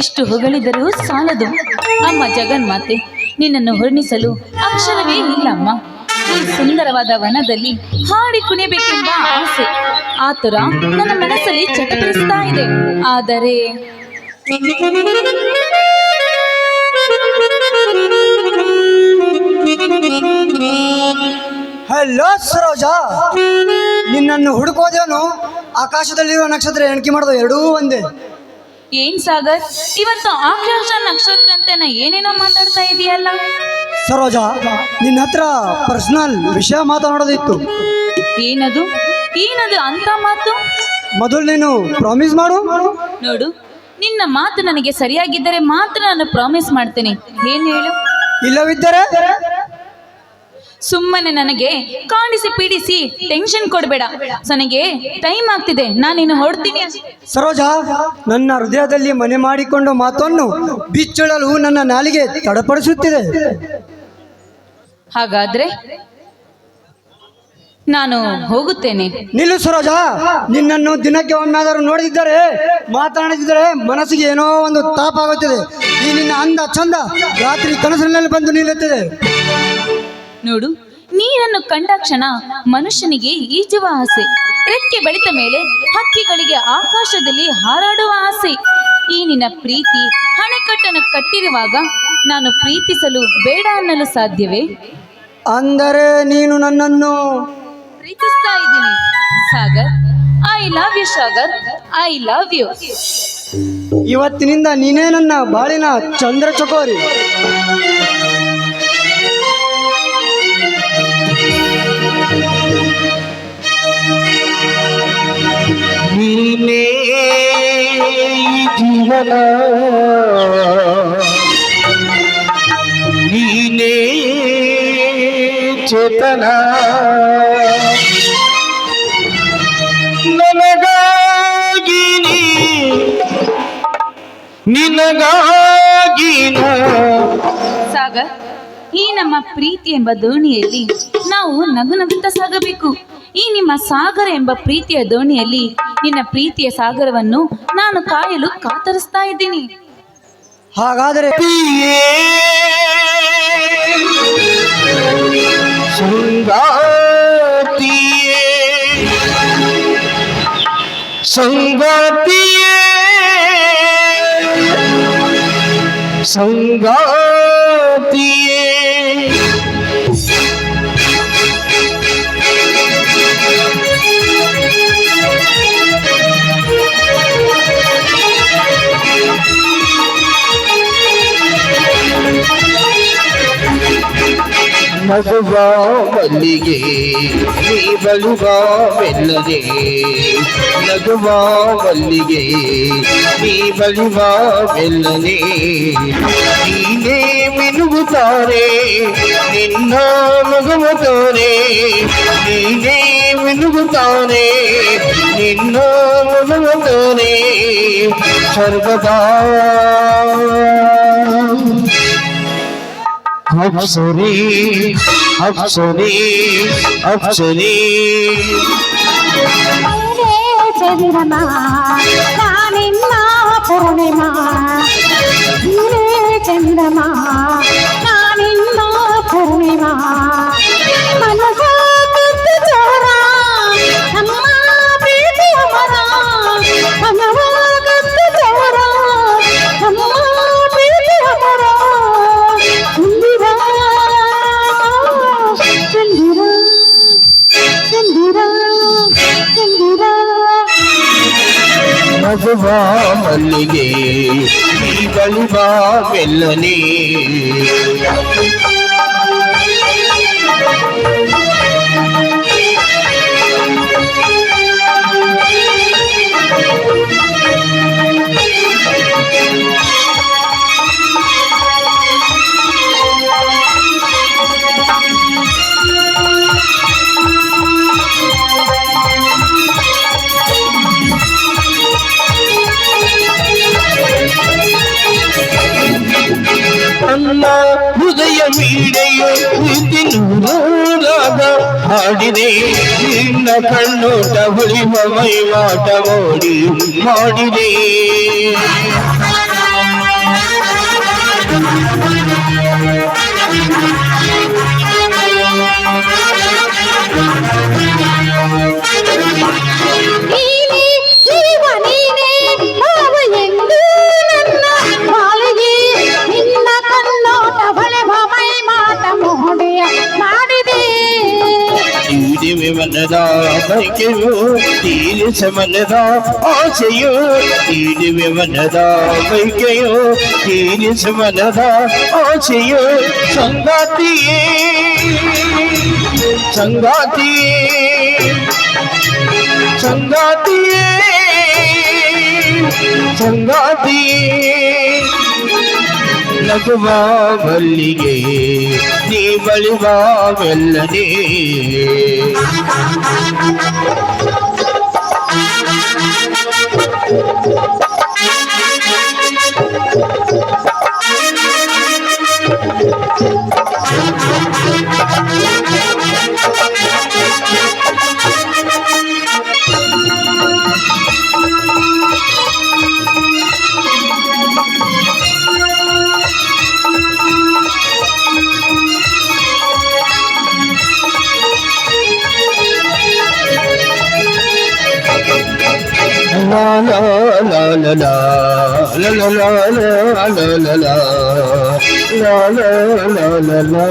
ಎಷ್ಟು ಹೊಗಳಿದರೂ ಸಾಲದು. ಅಮ್ಮ ಜಗನ್ಮಾತೆ, ನಿನ್ನನ್ನು ವರ್ಣಿಸಲು ಅಕ್ಷರವೇ ಇಲ್ಲ ಅಮ್ಮ. ಈ ಸುಂದರವಾದ ವನದಲ್ಲಿ ಹಾಡಿ ಕುಣಿಬೇಕೆಂಬ ಆಸೆ. ಆತುರ ನನ್ನ ಮನಸ್ಸಲ್ಲಿ ಚಟಪಡಿಸ್ತಾ ಇದೆ. ಆದರೆ ಹಲೋ ಸರೋಜ, ನಿನ್ನನ್ನು ಹುಡುಕೋದೇನು? ಆಕಾಶದಲ್ಲಿರುವ ನಕ್ಷತ್ರ ಎಣಿಕೆ ಮಾಡೋದು ಎರಡೂ ಒಂದೇ. ಏನ್ ಸಾಗರ್? ಇವತ್ತು ಆಕಾಶ ನಕ್ಷತ್ರ ಅಂತ ನಾ ಏನೇನೋ ಮಾತಾಡ್ತಾ ಇದೆಯಲ್ಲ? ಸರೋಜ ನಿನ್ನ ಹತ್ರ ಪರ್ಸನಲ್ ವಿಷಯ ಮಾತನಾಡೋದಿತ್ತು. ಏನದು? ಏನದು ಅಂತ ಮಾತು? ಮೊದಲು ನೀನು ಪ್ರಾಮಿಸ್ ಮಾಡು. ನೋಡು ನಿನ್ನ ಮಾತು ನನಗೆ ಸರಿಯಾಗಿದ್ದರೆ ಮಾತ್ರ ನಾನು ಪ್ರಾಮಿಸ್ ಮಾಡ್ತೇನೆ. ಏನ್ ಹೇಳು? ಇಲ್ಲವಿದ್ದರೆ ಸುಮ್ಮನೆ ನನಗೆ ಕಾಣಿಸಿ ಪೀಡಿಸಿ ಟೆನ್ಷನ್ ಕೊಡಬೇಡ. ನನಗೆ ಟೈಮ್ ಆಗ್ತಿದೆ ನಾನಿನ್ನು ಹೊಡ್ತೀನಿ. ಸರೋಜ ನನ್ನ ಹೃದಯದಲ್ಲಿ ಮನೆ ಮಾಡಿಕೊಂಡು ಮಾತನ್ನು ಬಿಚ್ಚಳಲು ನನ್ನ ನಾಲಿಗೆ ತಡಪಡಿಸುತ್ತಿದೆ. ಹಾಗಾದ್ರೆ ನಾನು ಹೋಗುತ್ತೇನೆ. ನಿಲ್ಲು ಸರೋಜ ನಿನ್ನನ್ನು ದಿನಕ್ಕೆ ಒಮ್ಮೆಯಾದರೂ ನೋಡಿದ್ದರೆ ಮಾತನಾಡಿದ್ದರೆ ಮನಸ್ಸಿಗೆ ಏನೋ ಒಂದು ತಾಪ ಆಗುತ್ತದೆ ಈ ನಿನ್ನ ಅಂದ ಚಂದ ರಾತ್ರಿ ಕನಸಿನಲ್ಲಿ ಬಂದು ನಿಲ್ಲುತ್ತದೆ. ನೋಡು ನೀರನ್ನು ಕಂಡ ಕ್ಷಣ ಮನುಷ್ಯನಿಗೆ ಈಜುವ ಆಸೆ. ರೆಕ್ಕೆ ಬೆಳೆದ ಮೇಲೆ ಹಕ್ಕಿಗಳಿಗೆ ಆಕಾಶದಲ್ಲಿ ಹಾರಾಡುವ ಆಸೆ. ಈ ನಿನ್ನ ಪ್ರೀತಿ ಹಣೆಕಟ್ಟನ್ನು ಕಟ್ಟಿರುವಾಗ ನಾನು ಪ್ರೀತಿಸಲು ಬೇಡ ಅನ್ನಲು ಸಾಧ್ಯವೇ? ಅಂದರೆ ನೀನು ನನ್ನನ್ನು ಪ್ರೀತಿಸ್ತಾ ಇದ್ದೀನಿ. Sagar I love you Sagar. I love you ಇವತ್ತಿನಿಂದ ನೀನೇ ನನ್ನ ಬಾಳಿನ ಚಂದ್ರ ಚಕೋರಿ ನೀನೇ ಚೇತನ. ನನಗಾಗಿ ನೀ ನಿನಗಾಗಿ ನಾ ಸಾಗರ್, ಈ ನಮ್ಮ ಪ್ರೀತಿ ಎಂಬ ದೋಣಿಯಲ್ಲಿ ನಾವು ನಗು ನಗುತ್ತಾ ಸಾಗಬೇಕು. ಈ ನಿಮ್ಮ ಸಾಗರ ಎಂಬ ಪ್ರೀತಿಯ ದೋಣಿಯಲ್ಲಿ ನಿನ್ನ ಪ್ರೀತಿಯ ಸಾಗರವನ್ನು ನಾನು ಕಾಯಲು ಕಾತರಿಸ್ತಾ ಇದ್ದೀನಿ. ಹಾಗಾದರೆ ಸಂಗಾತಿಯೇ ಸಂಗಾತಿಯೇ ನಗುವ ಮಲ್ಲಿಗೆ ನೀ ಬಳುವ ಮೆಲ್ಲನೆ ನಗುವ ಮಲ್ಲಿಗೆ ನೀ ಬಳುವ ಮೆಲ್ಲನೆ ನೀನೇ ಮಿನುಗುತ್ತಾರೆ ನಿನ್ನ ಮಗುವುತ್ತಾರೆ ನೀನೇ ಮಿನುಗುತ್ತಾರೆ ನಿನ್ನ ಮಗುವುತ್ತಾರೆ ಸರ್ವದಾ अफसरे अफसरे अफसरे चंद्रमा पूर्णिमा ನಗುವ ಮಲ್ಲಿಗೆ ನೀ ಬಳುವ ಮೆಲ್ಲನೆ வீடையே ನೂರಾಗ ಹಾಡಿದೆ ನಿನ್ನ ಕಣ್ಣೋಟ ಹುಳಿ ಮೈ ಮಾಟ ಓಡಿ ಮಾಡಿದೆ तिन चन रास मन आयो सङ्गति सङ्गति सङ्गति सङ्गति ಬೆಳಗುವ ಮಲ್ಲಿಗೆ ನೀ ಬಳಿವ ಮೆಲ್ಲನೆ la la la la la